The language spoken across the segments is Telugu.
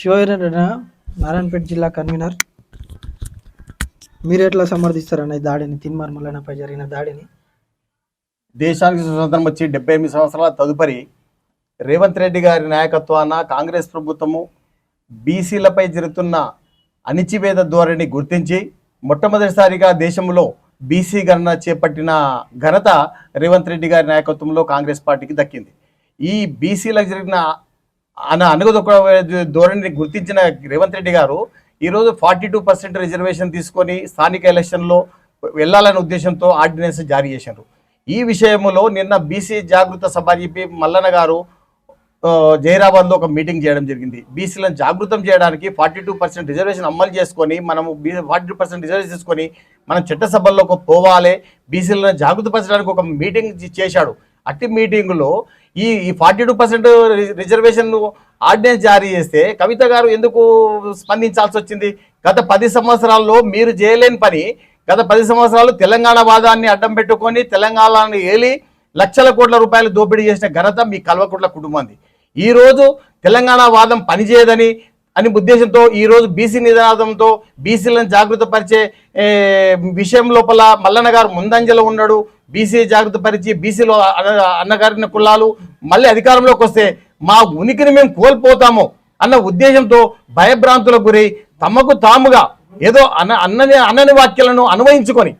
శివరెడ్డి నారాయణపేట జిల్లా కన్వీనర్. మీరు ఎట్లా సమర్థిస్తారన్న ఈ దాడిని తిన్మార్ మల్లన్నపై జరిగిన దాడిని? దేశానికి స్వతంత్రం వచ్చి డెబ్బై ఎనిమిది సంవత్సరాల తదుపరి రేవంత్ రెడ్డి గారి నాయకత్వాన కాంగ్రెస్ ప్రభుత్వము బీసీలపై జరుగుతున్న అణిచివేద ధోరణి గుర్తించి మొట్టమొదటిసారిగా దేశంలో బీసీ గణన చేపట్టిన ఘనత రేవంత్ రెడ్డి గారి నాయకత్వంలో కాంగ్రెస్ పార్టీకి దక్కింది. ఈ బీసీలకు జరిగిన అన అనగదొక్క ధోరణిని గుర్తించిన రేవంత్ రెడ్డి గారు ఈరోజు ఫార్టీ టూ పర్సెంట్ రిజర్వేషన్ తీసుకొని స్థానిక ఎలక్షన్లో వెళ్ళాలనే ఉద్దేశంతో ఆర్డినెన్స్ జారీ చేశారు. ఈ విషయంలో నిన్న బీసీ జాగృత సభ అని చెప్పి మల్లన్న గారు జైరాబాద్లో ఒక మీటింగ్ చేయడం జరిగింది. బీసీలను జాగృతం చేయడానికి ఫార్టీ టూ పర్సెంట్ రిజర్వేషన్ అమలు చేసుకొని మనము ఫార్టీ టూ పర్సెంట్ రిజర్వేషన్ తీసుకొని మనం చట్టసభల్లోకి పోవాలి. బీసీలను జాగృతపరచడానికి ఒక మీటింగ్ చేశాడు. అట్టి మీటింగులో ఈ ఈ forty two percent reservation ordinance జారీ చేస్తే కవిత గారు ఎందుకు స్పందించాల్సి వచ్చింది? గత పది సంవత్సరాల్లో మీరు చేయలేని పని గత పది సంవత్సరాలు తెలంగాణ వాదాన్ని అడ్డం పెట్టుకొని తెలంగాణను ఏలి లక్షల కోట్ల రూపాయలు దోపిడీ చేసిన ఘనత మీ కల్వకుట్ల కుటుంబంది. ఈ రోజు తెలంగాణ వాదం పనిచేయదని అని ఉద్దేశంతో ఈరోజు బీసీ నినాదంతో బీసీలను జాగ్రత్త పరిచే విషయం లోపల మల్లన్న గారు ముందంజలో ఉన్నాడు. బీసీ జాగృతపరిచి బీసీలో అన్న- అన్నగారిన కులాలు మళ్ళీ అధికారంలోకి వస్తే మా ఉనికిని మేము కోల్పోతాము అన్న ఉద్దేశంతో భయభ్రాంతులకు గురై తమకు తాముగా ఏదో అన్న అన్నని అన్నని వాక్యాలను అన్వయించుకొని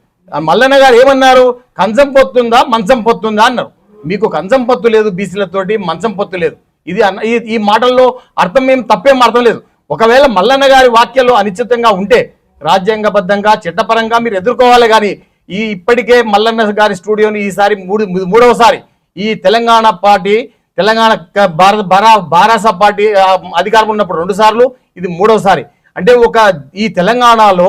మల్లన్న గారు ఏమన్నారు? కంచం పొత్తుందా మంచం పొత్తుందా అన్నారు. మీకు కంచం పొత్తు లేదు బీసీలతోటి మంచం పొత్తు లేదు. ఇది అన్న ఈ- ఈ మాటల్లో అర్థం ఏం తప్పేం అర్థం లేదు. ఒకవేళ మల్లన్న గారి వాక్యాలు అనిశ్చితంగా ఉంటే రాజ్యాంగబద్ధంగా చట్టపరంగా మీరు ఎదుర్కోవాలి కానీ ఈ ఇప్పటికే మల్లన్న గారి స్టూడియోని ఈసారి మూడు మూడవసారి ఈ తెలంగాణ పార్టీ తెలంగాణ భారత బారా బారాస పార్టీ అధికారం ఉన్నప్పుడు రెండు సార్లు ఇది మూడవసారి. అంటే ఒక ఈ తెలంగాణలో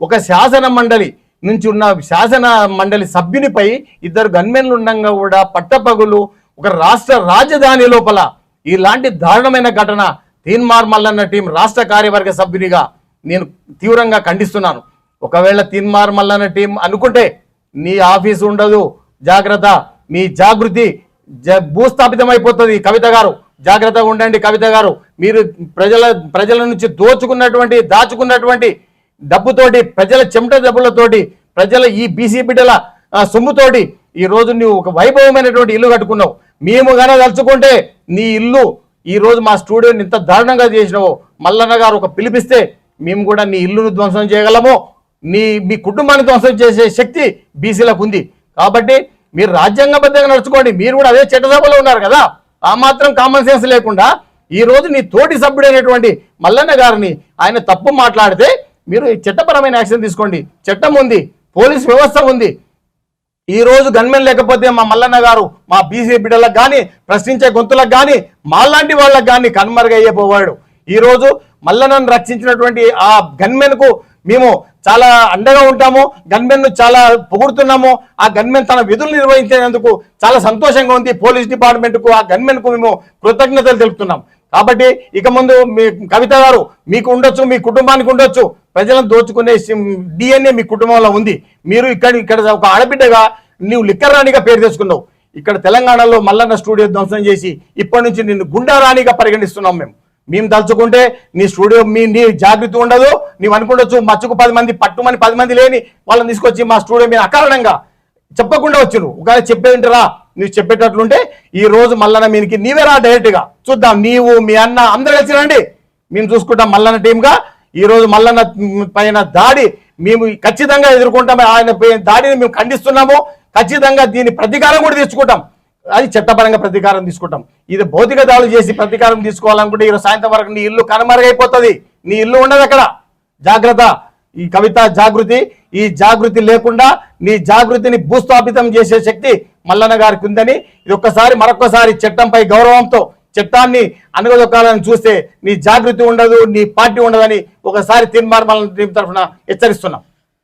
ఒక శాసన మండలి నుంచి ఉన్న శాసన మండలి సభ్యునిపై ఇద్దరు గన్మెన్లు ఉండగా కూడా పట్టపగులు ఒక రాష్ట్ర రాజధాని లోపల ఇలాంటి దారుణమైన ఘటన తీన్మార్ మల్లన్న టీం రాష్ట్ర కార్యవర్గ సభ్యునిగా నేను తీవ్రంగా ఖండిస్తున్నాను. ఒకవేళ తీన్మార్ మల్లన్న టీం అనుకుంటే నీ ఆఫీసు ఉండదు. జాగ్రత్త మీ జాగృతి జ- భూస్థాపితం అయిపోతుంది కవిత గారు జాగ్రత్తగా ఉండండి కవిత గారు. మీరు ప్రజల ప్రజల నుంచి దోచుకున్నటువంటి దాచుకున్నటువంటి డబ్బుతోటి ప్రజల చెమట డబ్బులతోటి ప్రజల ఈ బీసీ బిడ్డల సొమ్ముతోటి ఈ రోజు నువ్వు ఒక వైభవమైనటువంటి ఇల్లు కట్టుకున్నావు. మేము గన తలుచుకుంటే నీ ఇల్లు ఈరోజు మా స్టూడియోని ఇంత దారుణంగా చేసినావు మల్లన్న గారు ఒక పిలిపిస్తే మేము కూడా నీ ఇల్లును ధ్వంసం చేయగలము. నీ మీ కుటుంబాన్ని ధ్వంసం చేసే శక్తి బీసీలకు ఉంది. కాబట్టి మీరు రాజ్యాంగబద్ధంగా నడుచుకోండి. మీరు కూడా అదే చట్టసభలో ఉన్నారు కదా. ఆ మాత్రం కామన్ సెన్స్ లేకుండా ఈ రోజు నీ తోటి సభ్యుడైనటువంటి మల్లన్న గారిని ఆయన తప్పు మాట్లాడితే మీరు చట్టపరమైన యాక్షన్ తీసుకోండి. చట్టం ఉంది పోలీస్ వ్యవస్థ ఉంది. ఈ రోజు గన్మెన్ లేకపోతే మా మల్లన్న గారు మా బీసీ బిడ్డలకు కానీ ప్రశ్నించే గొంతులకు కానీ మాలాంటి వాళ్ళకు కానీ కనుమరుగయ్యేపోవాడు ఈరోజు మల్లన్నను రక్షించినటువంటి ఆ గన్మెన్కు మేము చాలా అండగా ఉంటాము గన్మెన్ను చాలా పొగుడుతున్నాము ఆ గన్మెన్ తన విధులు నిర్వహించేందుకు చాలా సంతోషంగా ఉంది. పోలీస్ డిపార్ట్మెంట్కు ఆ గన్మెన్కు మేము కృతజ్ఞతలు తెలుపుతున్నాం. కాబట్టి ఇక ముందు మీ కవిత గారు మీకు ఉండొచ్చు మీ కుటుంబానికి ఉండొచ్చు. ప్రజలను దోచుకునే డిఎన్ఏ మీ కుటుంబంలో ఉంది. మీరు ఇక్కడ ఇక్కడ ఒక ఆడబిడ్డగా నీవు లిక్కర్ రాణిగా పేరు తెచ్చుకున్నావు. ఇక్కడ తెలంగాణలో మల్లన్న స్టూడియో ధ్వంసం చేసి ఇప్పటి నుంచి నిన్ను గుండా రాణిగా పరిగణిస్తున్నాం మేము. మేము తలుచుకుంటే నీ స్టూడియో మీ నీ జాగ్రత్త ఉండదు. నీవు అనుకుండొచ్చు మచ్చుకు పది మంది పట్టుమని పది మంది లేని వాళ్ళని తీసుకొచ్చి మా స్టూడియో మీద అకారణంగా చెప్పకుండా వచ్చిరు ఒకవేళ చెప్పేంటరా నువ్వు చెప్పేటట్లుంటే ఈ రోజు మల్లన్న మీనికి నీవే రా చూద్దాం నీవు మీ అన్న అందరు కలిసి రండి మేము చూసుకుంటాం మల్లన్న టీంగా ఈరోజు మల్లన్న పైన దాడి మేము ఖచ్చితంగా ఎదుర్కొంటాం. ఆయన దాడిని మేము ఖండిస్తున్నాము. ఖచ్చితంగా దీని ప్రతీకారం కూడా తీసుకుంటాం. అది చట్టపరంగా ప్రతీకారం తీసుకుంటాం. ఇది భౌతిక దాడులు చేసి ప్రతీకారం తీసుకోవాలనుకుంటే ఈరోజు సాయంత్రం వరకు నీ ఇల్లు కనుమరుగైపోతుంది. నీ ఇల్లు ఉండదు అక్కడ. జాగ్రత్త. ఈ కవిత జాగృతి. ఈ జాగృతి లేకుండా నీ జాగృతిని భూస్థాపితం చేసే శక్తి మల్లన్న గారికి ఉందని ఇది ఒక్కసారి మరొకసారి చట్టంపై గౌరవంతో చట్టాన్ని అనగదొక్కాలని చూస్తే నీ జాగృతి ఉండదు నీ పార్టీ ఉండదని ఒకసారి తీర్మానం తరఫున హెచ్చరిస్తున్నాం.